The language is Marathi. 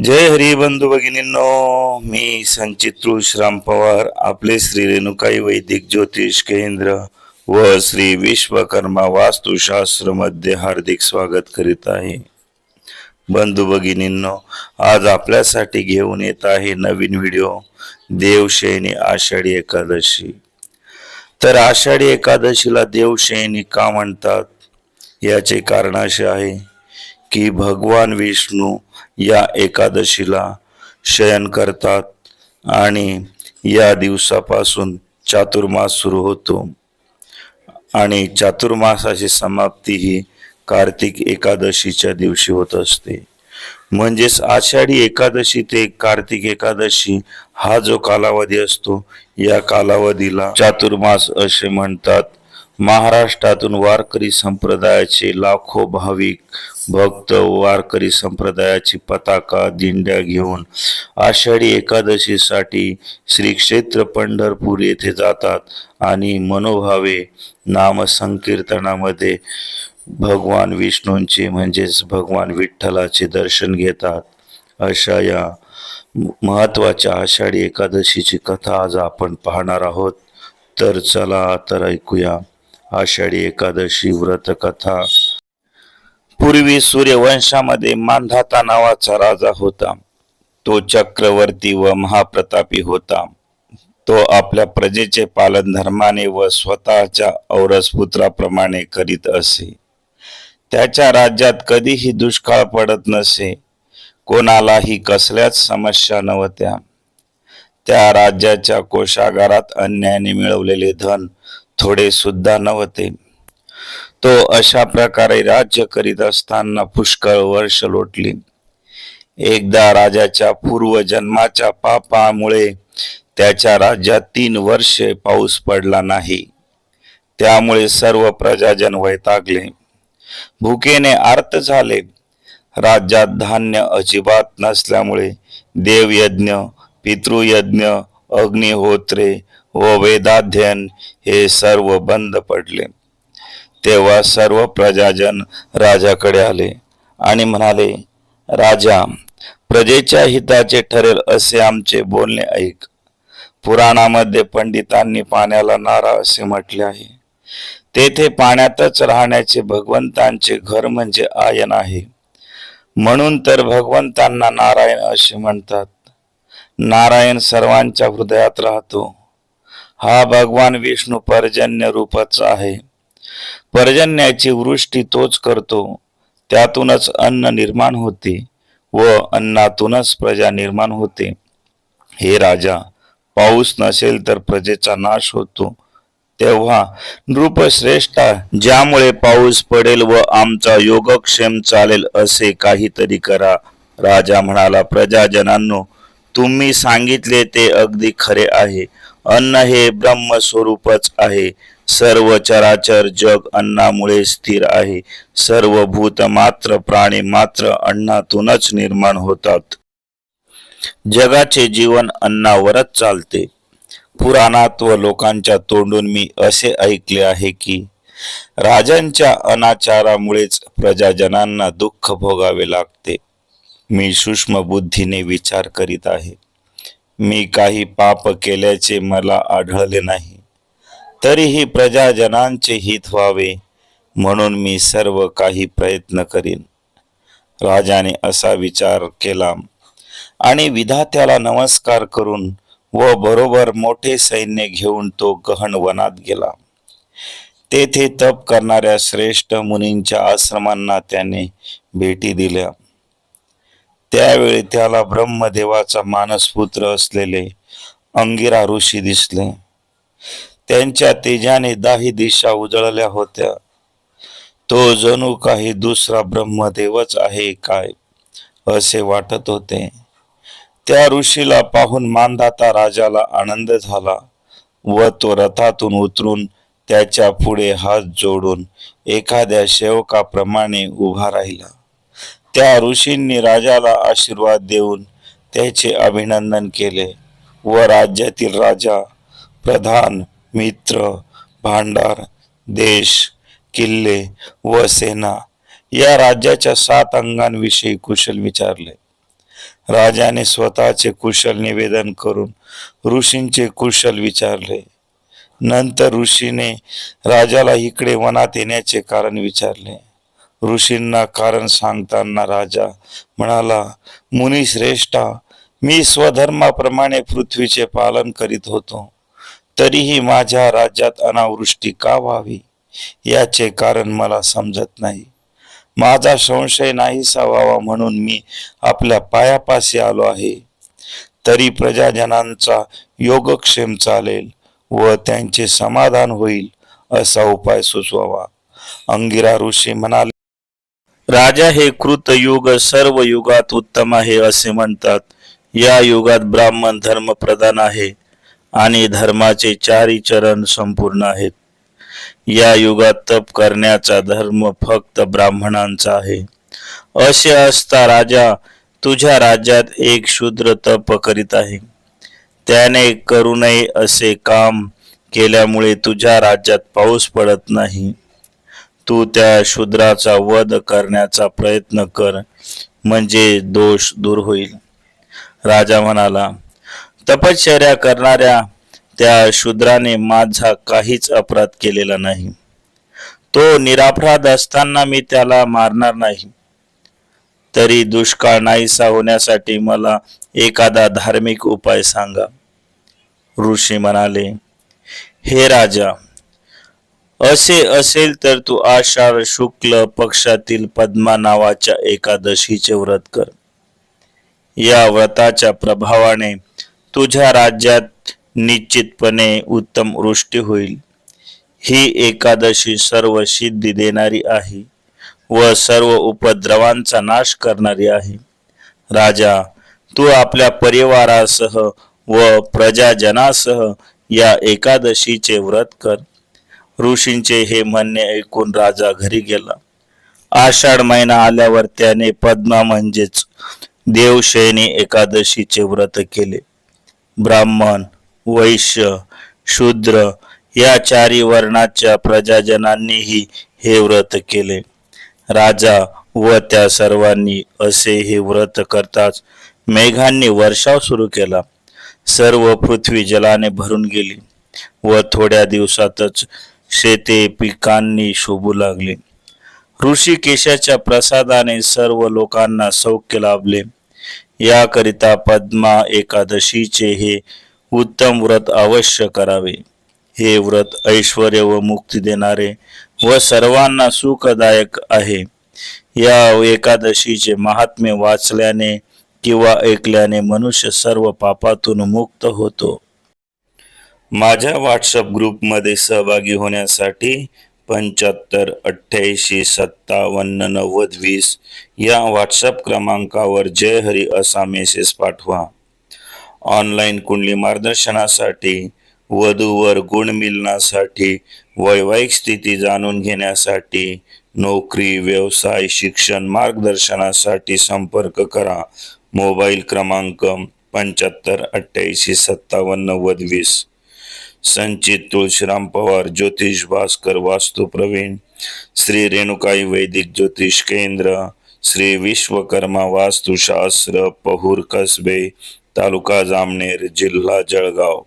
जय हरी बंधू भगिनींनो मी संचित तुळशीराम पवार आपले श्री रेणुकाई वैदिक ज्योतिष केंद्र व श्री विश्वकर्मा वास्तुशास्त्रमध्ये हार्दिक स्वागत करीत आहे. बंधू भगिनींनो आज आपल्यासाठी घेऊन येत आहे नवीन व्हिडिओ देवशयनी आषाढी एकादशी. तर आषाढी एकादशीला देवशयनी का म्हणतात? याचे कारण असे आहे. की भगवान विष्णू या एकादशीला शयन करतात आणि या दिवसापासून चातुर्मास सुरू होतो. आणि चातुर्मासाची समाप्ती ही कार्तिक एकादशीच्या दिवशी होत असते. म्हणजेच आषाढी एकादशी ते कार्तिक एकादशी हा जो कालावधी असतो या कालावधीला चातुर्मास असे म्हणतात. महाराष्ट्रातून वारकरी संप्रदायाचे लाखो भाविक भक्त वारकरी संप्रदायाची पताका दिंड्या घेऊन आषाढी एकादशीसाठी श्री क्षेत्र पंढरपूर येथे जातात आणि मनोभावे नामसंकीर्तनामध्ये भगवान विष्णूंचे म्हणजेच भगवान विठ्ठलाचे दर्शन घेतात. अशा या महत्त्वाच्या आषाढी एकादशीची कथा आज आपण पाहणार आहोत. तर चला तर ऐकूया. आषाढी एकादशी व्रत कथा पूर्वी सूर्यवंशामध्ये मांधाता नावाचा राजा होता. तो चक्रवर्ती व महाप्रतापी होता. तो आपल्या प्रजेचे पालन धर्माने व स्वतःच्या औरस पुत्राप्रमाणे करीत असे. त्याच्या राज्यात कधीही दुष्काळ पडत नसे. कोणालाही कसल्याच समस्या नव्हत्या. त्या राज्याच्या कोशागारात अन्यायाने मिळवलेले धन थोडे सुद्धा नव्हते. तो अशा प्रकारे राज्य करीत असताना पुष्कळ वर्ष लोटली. एकदा राजाच्या पूर्वजन्माच्या पापामुळे त्याच्या राज्यात तीन वर्षे पाऊस पडला नाही. त्यामुळे सर्व प्रजाजन वैतागले. भुकेने आर्त झाले. राज्यात धान्य अजिबात नसल्यामुळे देवयज्ञ पितृयज्ञ अग्निहोत्रे व वेदाध्ययन हे सर्व बंद पडले. तेव्हा सर्व प्रजाजन राजाकडे आले आणि म्हणाले राजा प्रजेच्या हिताचे ठरेल असे आमचे बोलणे ऐक. पुराणामध्ये पंडितांनी पाण्याला नारा असे म्हटले आहे. तेथे पाण्यातच राहण्याचे भगवंतांचे घर म्हणजे आयन आहे. म्हणून तर भगवंतांना नारायण असे म्हणतात. नारायण सर्वांच्या हृदयात राहतो. हा भगवान विष्णू पर्जन्य रूपच आहे. पर्जन्याची वृष्टी तोच करतो. त्यातूनच अन्न निर्माण होते व अन्नातूनच प्रजा निर्माण होते. हे राजा पाऊस नसेल तर प्रजेचा नाश होतो. तेव्हा नृपश्रेष्ठा ज्यामुळे पाऊस पडेल व आमचा योगक्षेम चालेल असे काहीतरी करा. राजा म्हणाला प्रजाजनांनो तुम्ही सांगितले ते अगदी खरे आहे. अन्न हे ब्रह्मस्वरूपच आहे. सर्व चराचर जग अन्नामुळे स्थिर आहे. सर्व भूत मात्र प्राणी मात्र अन्नातूनच निर्माण होतात. जगाचे जीवन अन्नावरच चालते. पुराणात व लोकांच्या तोंडून मी असे ऐकले आहे की राजांच्या अनाचारामुळेच प्रजाजनांना दुःख भोगावे लागते. मी सूक्ष्म बुद्धीने विचार करीत आहे. मी काही पाप केल्याचे मला आढळले नाही. तरीही प्रजाजनांचे हित व्हावे म्हणून मी सर्व काही प्रयत्न करीन. राजाने असा विचार केला आणि विधात्याला नमस्कार करून व बरोबर मोठे सैन्य घेऊन तो गहन वनात गेला. तेथे तप करणाऱ्या श्रेष्ठ मुनींच्या आश्रमांना त्याने भेटी दिल्या. त्यावेळी त्याला ब्रह्मदेवाचा मानसपुत्र असलेले अंगिरा ऋषी दिसले. त्यांच्या तेजाने दाही दिशा उजळल्या होत्या. तो जणू काही दुसरा ब्रह्मदेवच आहे काय असे वाटत होते. त्या ऋषीला पाहून मानदाता राजाला आनंद झाला व तो रथातून उतरून त्याच्या पुढे हात जोडून एखाद्या शेवकाप्रमाणे उभा राहिला. त्या ऋषींनी राजाला आशीर्वाद देऊन त्याचे अभिनंदन केले व राज्यातील राजा प्रधान मित्र भांडार देश किल्ले व सेना या राज्याच्या सात अंगांविषयी कुशल विचारले. राजाने स्वतःचे कुशल निवेदन करून ऋषींचे कुशल विचारले. नंतर ऋषीने राजाला इकडे वनात येण्याचे कारण विचारले. ऋषींना कारण सांगताना राजा म्हणाला मुनी श्रेष्ठा मी स्वधर्माप्रमाणे पृथ्वीचे पालन करीत होतो. तरीही माझ्या राज्यात अनावृष्टी का व्हावी? याचे कारण मला समजत नाही. माझा संशय नाहीसा व्हावा म्हणून मी आपल्या पायापाशी आलो आहे. तरी प्रजाजनांचा योगक्षेम चालेल व त्यांचे समाधान होईल असा उपाय सुचवावा. अंगिरा ऋषी म्हणाले राजा हे कृतयुग सर्व युगात उत्तम आहे असे म्हणतात. या युगात ब्राह्मण धर्म प्रधान आहे आणि धर्माचे चारी चरण संपूर्ण आहेत. या युगात तप करण्याचा धर्म फक्त ब्राह्मणांचा आहे. असे असता राजा तुझ्या राज्यात एक शूद्र तप करीत आहे. त्याने करू नये असे काम केल्यामुळे तुझ्या राज्यात पाऊस पडत नाही. तू त्या शूद्राचा वध करण्याचा प्रयत्न कर म्हणजे दोष दूर होईल. राजा म्हणाला तपश्चर्या करणाऱ्या त्या शूद्राने माझा काहीच अपराध केलेला नाही. तो निरापराध असताना मी त्याला मारणार नाही. तरी दुष्काळ नाहीसा होण्यासाठी मला एखादा धार्मिक उपाय सांगा. ऋषी म्हणाले हे राजा असे असेल तर तू आषाढ शुक्ल पक्षातील पद्मा नावाच्या एकादशीचे व्रत कर. या व्रताच्या प्रभावाने तुझ्या राज्यात निश्चितपणे उत्तम वृष्टी होईल. ही एकादशी सर्व सिद्धी देणारी आहे व सर्व उपद्रवांचा नाश करणारी आहे. राजा तू आपल्या परिवारासह व प्रजाजनासह या एकादशीचे व्रत कर. ऋषींचे हे म्हणणे ऐकून राजा घरी गेला. आषाढ महिना आल्यावर त्याने पद्मा म्हणजेच देवशयनी एकादशीचे व्रत केले. ब्राह्मण वैश्य शूद्र या चारी वर्णाच्या प्रजाजनांनीही हे व्रत केले. राजा व त्या सर्वांनी असे हे व्रत करताच मेघांनी वर्षाव सुरू केला. सर्व पृथ्वी जलाने भरून गेली व थोड्या दिवसातच शेते पिकांनी शोभू लागले. ऋषिकेशाच्या प्रसादाने सर्व लोकांना सौख्य लाभले. याकरिता पद्मा एकादशीचे हे उत्तम व्रत अवश्य करावे. हे व्रत ऐश्वर व मुक्ती देणारे व सर्वांना सुखदायक आहे. या एकादशीचे महात्म्य वाचल्याने किंवा ऐकल्याने मनुष्य सर्व पापातून मुक्त होतो. माझ्या व्हॉट्सअप ग्रुपमध्ये सहभागी होण्यासाठी पंच्याहत्तर अठ्ठ्याऐंशी सत्तावन्न नव्वद वीस या व्हॉट्सअप क्रमांकावर जय हरी असा मेसेज पाठवा. ऑनलाईन कुंडली मार्गदर्शनासाठी वधूवर गुण मिळण्यासाठी वैवाहिक स्थिती जाणून घेण्यासाठी नोकरी व्यवसाय शिक्षण मार्गदर्शनासाठी संपर्क करा. मोबाईल क्रमांक पंच्याहत्तर अठ्ठ्याऐंशी सत्तावन्न नव्वद वीस. संचित तुळशीराम पवार ज्योतिष भास्कर वास्तू प्रवीण श्री रेणुकाई वैदिक ज्योतिष केंद्र श्री विश्वकर्मा वास्तुशास्त्र पहूर कसबे तालुका जामनेर जिल्हा जळगाव.